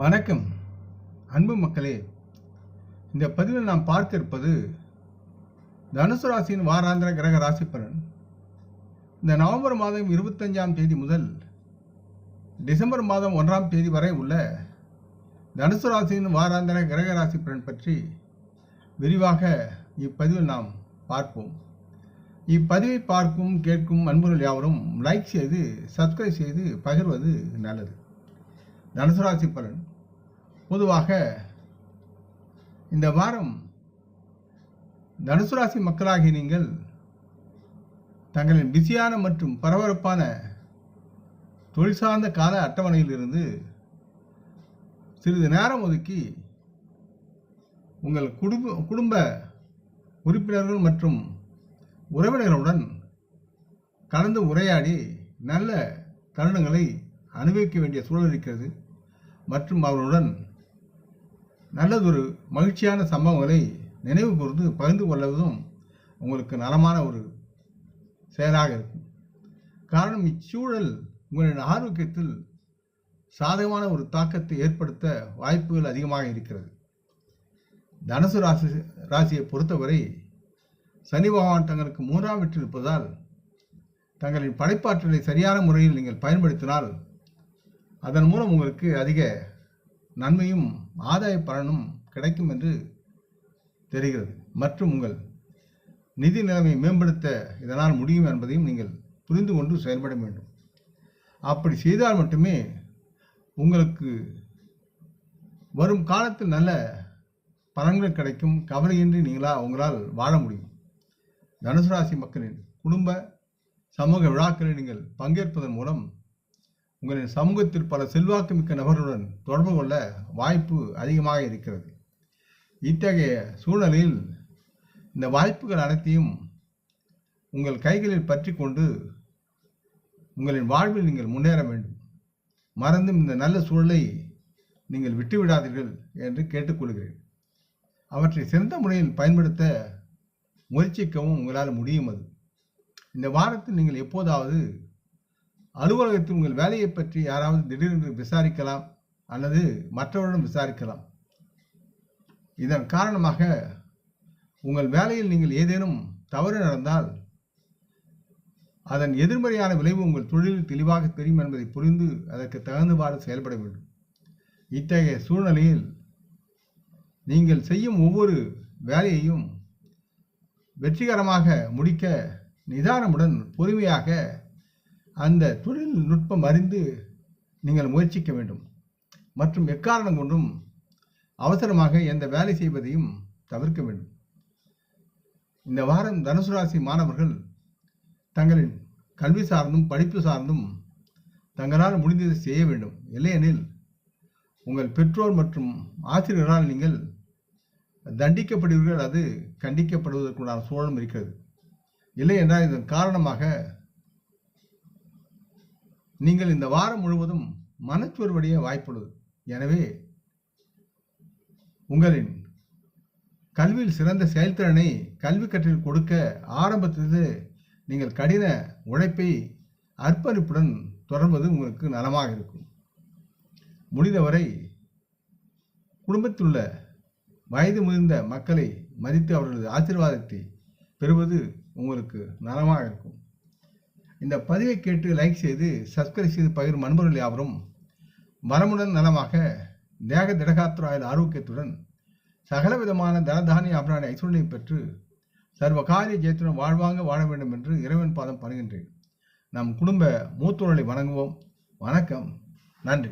வணக்கம். அன்பு மக்களே இந்த பதிவில் நாம் பார்க்க இருப்பது தனுசு ராசியின் வாராந்திர கிரக ராசி பலன் இந்த நவம்பர் மாதம் இருபத்தஞ்சாம் தேதி முதல் டிசம்பர் மாதம் ஒன்றாம் தேதி வரை உள்ள தனுசு ராசியின் வாராந்திர கிரக ராசி பலன் பற்றி விரிவாக இப்பதிவில் நாம் பார்ப்போம். இப்பதிவை பார்க்கும் கேட்கும் அன்புகள் யாவரும் லைக் செய்து சப்ஸ்கிரைப் செய்து பகிர்வது நல்லது. தனுசு ராசி பலன் பொதுவாக இந்த வாரம் தனுசு ராசி மக்களாகிய நீங்கள் தங்களின் பிஸியான மற்றும் பரபரப்பான தொழில் சார்ந்த கால அட்டவணையிலிருந்து சிறிது நேரம் ஒதுக்கி உங்கள் குடும்ப குடும்ப உறுப்பினர்கள் மற்றும் உறவினர்களுடன் கலந்து உரையாடி நல்ல தருணங்களை அனுபவிக்க வேண்டிய சூழல் இருக்கிறது மற்றும் அவர்களுடன் நல்லதொரு மகிழ்ச்சியான சம்பவங்களை நினைவு கூர்ந்து பகிர்ந்து கொள்வதும் உங்களுக்கு நலமான ஒரு செயலாக இருக்கும். காரணம் இச்சூழல் உங்களின் ஆரோக்கியத்தில் சாதகமான ஒரு தாக்கத்தை ஏற்படுத்த வாய்ப்புகள் அதிகமாக இருக்கிறது. தனுசு ராசி ராசியை பொறுத்தவரை சனி பகவான் தங்களுக்கு மூன்றாம் வீட்டில் இருப்பதால் தங்களின் படைப்பாற்றலை சரியான முறையில் நீங்கள் பயன்படுத்தினால் அதன் மூலம் உங்களுக்கு அதிக நன்மையும் ஆதாய பலனும் கிடைக்கும் என்று தெரிகிறது. மற்றும் உங்கள் நிதி நிலைமை மேம்படுத்த இதனால் முடியும் என்பதையும் நீங்கள் புரிந்து கொண்டு செயல்பட வேண்டும். அப்படி செய்தால் மட்டுமே உங்களுக்கு வரும் காலத்தில் நல்ல பலன்கள் கிடைக்கும். கவலையின்றி நீங்களா உங்களால் வாழ முடியும். தனுசு ராசி மக்களின் குடும்ப சமூக விழாக்களில் நீங்கள் பங்கேற்பதன் மூலம் உங்களின் சமூகத்தில் பல செல்வாக்கு மிக்க நபர்களுடன் தொடர்பு கொள்ள வாய்ப்பு அதிகமாக இருக்கிறது. இத்தகைய சூழ்நிலையில் இந்த வாய்ப்புகள் அனைத்தையும் உங்கள் கைகளில் பற்றி கொண்டு உங்களின் வாழ்வில் நீங்கள் முன்னேற வேண்டும். மறந்தும் இந்த நல்ல சூழலை நீங்கள் விட்டுவிடாதீர்கள் என்று கேட்டுக்கொள்கிறேன். அவற்றை சிறந்த முறையில் பயன்படுத்த முயற்சிக்கவும் உங்களால் முடியும் அது. இந்த வாரத்தில் நீங்கள் எப்போதாவது அலுவலகத்தில் உங்கள் வேலையை பற்றி யாராவது திடீரென்று விசாரிக்கலாம் அல்லது மற்றவரிடம் விசாரிக்கலாம். இதன் காரணமாக உங்கள் வேலையில் நீங்கள் ஏதேனும் தவறு நடந்தால் அதன் எதிர்மறையான விளைவு உங்கள் தொழிலில் தெளிவாக தெரியும் என்பதை புரிந்து அதற்கு தகுந்தவாறு செயல்பட வேண்டும். இத்தகைய சூழ்நிலையில் நீங்கள் செய்யும் ஒவ்வொரு வேலையையும் வெற்றிகரமாக முடிக்க நிதானமுடன் பொறுமையாக அந்த தொழில்நுட்பம் அறிந்து நீங்கள் முயற்சிக்க வேண்டும். மற்றும் எக்காரணம் கொண்டும் அவசரமாக எந்த வேலை செய்வதையும் தவிர்க்க வேண்டும். இந்த வாரம் தனுசு ராசி மாணவர்கள் தங்களின் கல்வி சார்ந்தும் படிப்பு சார்ந்தும் தங்களால் முடிந்ததை செய்ய வேண்டும். இல்லையெனில் உங்கள் பெற்றோர் மற்றும் ஆசிரியர்களால் நீங்கள் தண்டிக்கப்படுவீர்கள் அது கண்டிக்கப்படுவதற்குண்டான சூழலும் இருக்கிறது. இல்லை என்றால் இதன் காரணமாக நீங்கள் இந்த வாரம் முழுவதும் மனச்சோர்வடைய வாய்ப்புள்ளது. எனவே உங்களின் கல்வியில் சிறந்த செயல்திறனை கல்வி கற்றில் கொடுக்க ஆரம்பத்திலிருந்து நீங்கள் கடின உழைப்பை அர்ப்பணிப்புடன் தொடர்வது உங்களுக்கு நலமாக இருக்கும். முடிந்தவரை குடும்பத்தில் உள்ள வயது முதிர்ந்த மக்களை மதித்து அவர்களது ஆசீர்வாதத்தை பெறுவது உங்களுக்கு நலமாக இருக்கும். இந்த பதிவை கேட்டு லைக் செய்து சப்ஸ்கிரைப் செய்து பகிரும் அன்பர்கள் யாவரும். மரமுடன் நலமாக தேக திடகாத்திராயில் ஆரோக்கியத்துடன் சகல விதமான தனதானிய அபராணி ஐஸ்வர்யை பெற்று சர்வ காரிய ஜெயத்துடன் வாழ்வாங்க வாழ வேண்டும் என்று இறைவன் பாதம் பண்ணுகின்றேன் நம் குடும்ப மூத்தோர்களை வணங்குவோம். வணக்கம். நன்றி.